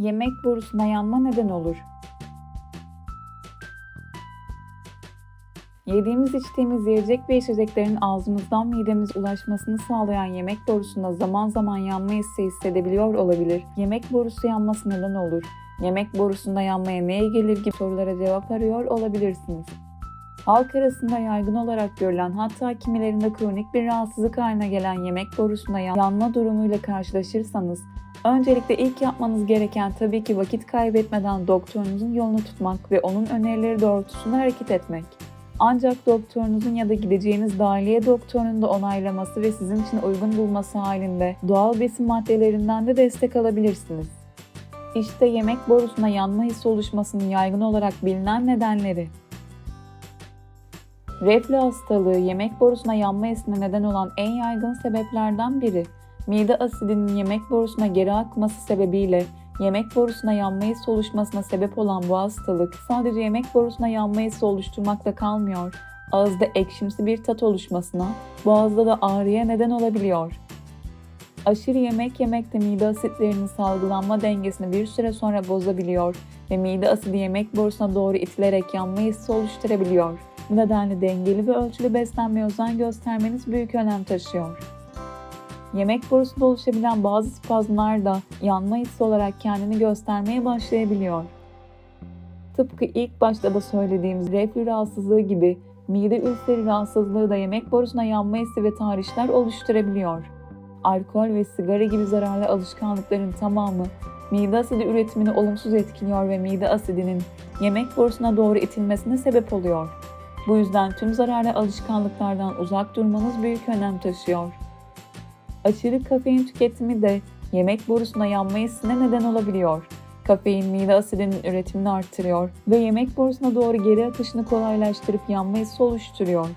Yemek borusuna yanma neden olur. Yediğimiz içtiğimiz yiyecek ve içeceklerin ağzımızdan midemize ulaşmasını sağlayan yemek borusunda zaman zaman yanma hissi hissedebiliyor olabilir. Yemek borusu yanması neden olur? Yemek borusunda yanmaya neye gelir gibi sorulara cevap arıyor olabilirsiniz. Halk arasında yaygın olarak görülen hatta kimilerinde kronik bir rahatsızlık haline gelen yemek borusunda yanma durumuyla karşılaşırsanız Öncelikle ilk yapmanız gereken tabii ki vakit kaybetmeden doktorunuzun yolunu tutmak ve onun önerileri doğrultusunda hareket etmek. Ancak doktorunuzun ya da gideceğiniz dahiliye doktorunun da onaylaması ve sizin için uygun bulması halinde doğal besin maddelerinden de destek alabilirsiniz. İşte yemek borusuna yanma hissi oluşmasının yaygın olarak bilinen nedenleri. Reflü hastalığı yemek borusuna yanma hissine neden olan en yaygın sebeplerden biri. Mide asidinin yemek borusuna geri akması sebebiyle yemek borusuna yanma hissi oluşmasına sebep olan bu hastalık sadece yemek borusuna yanma hissi oluşturmakla kalmıyor. Ağızda ekşimsi bir tat oluşmasına, boğazda da ağrıya neden olabiliyor. Aşırı yemek yemek de mide asitlerinin salgılanma dengesini bir süre sonra bozabiliyor ve mide asidi yemek borusuna doğru itilerek yanma hissi oluşturabiliyor. Bu nedenle dengeli ve ölçülü beslenmeye özen göstermeniz büyük önem taşıyor. Yemek borusunda oluşabilen bazı spazmlar da yanma hissi olarak kendini göstermeye başlayabiliyor. Tıpkı ilk başta da söylediğimiz reflü rahatsızlığı gibi mide ülseri rahatsızlığı da yemek borusuna yanma hissi ve tahrişler oluşturabiliyor. Alkol ve sigara gibi zararlı alışkanlıkların tamamı mide asidi üretimini olumsuz etkiliyor ve mide asidinin yemek borusuna doğru itilmesine sebep oluyor. Bu yüzden tüm zararlı alışkanlıklardan uzak durmanız büyük önem taşıyor. Aşırı kafein tüketimi de yemek borusuna yanma hissine neden olabiliyor. Kafein mide asidinin üretimini artırıyor ve yemek borusuna doğru geri akışını kolaylaştırıp yanma hissi oluşturuyor.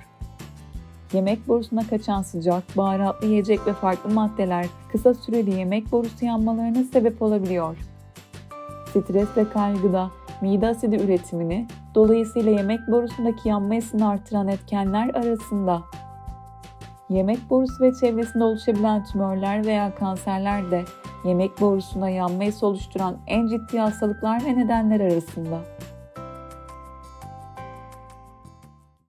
Yemek borusuna kaçan sıcak, baharatlı yiyecek ve farklı maddeler kısa süreli yemek borusu yanmalarına sebep olabiliyor. Stres ve kaygı da mide asidi üretimini, dolayısıyla yemek borusundaki yanma hissini artıran etkenler arasında. Yemek borusu ve çevresinde oluşabilen tümörler veya kanserler de yemek borusuna yanma hissi oluşturan en ciddi hastalıklar ve nedenler arasında.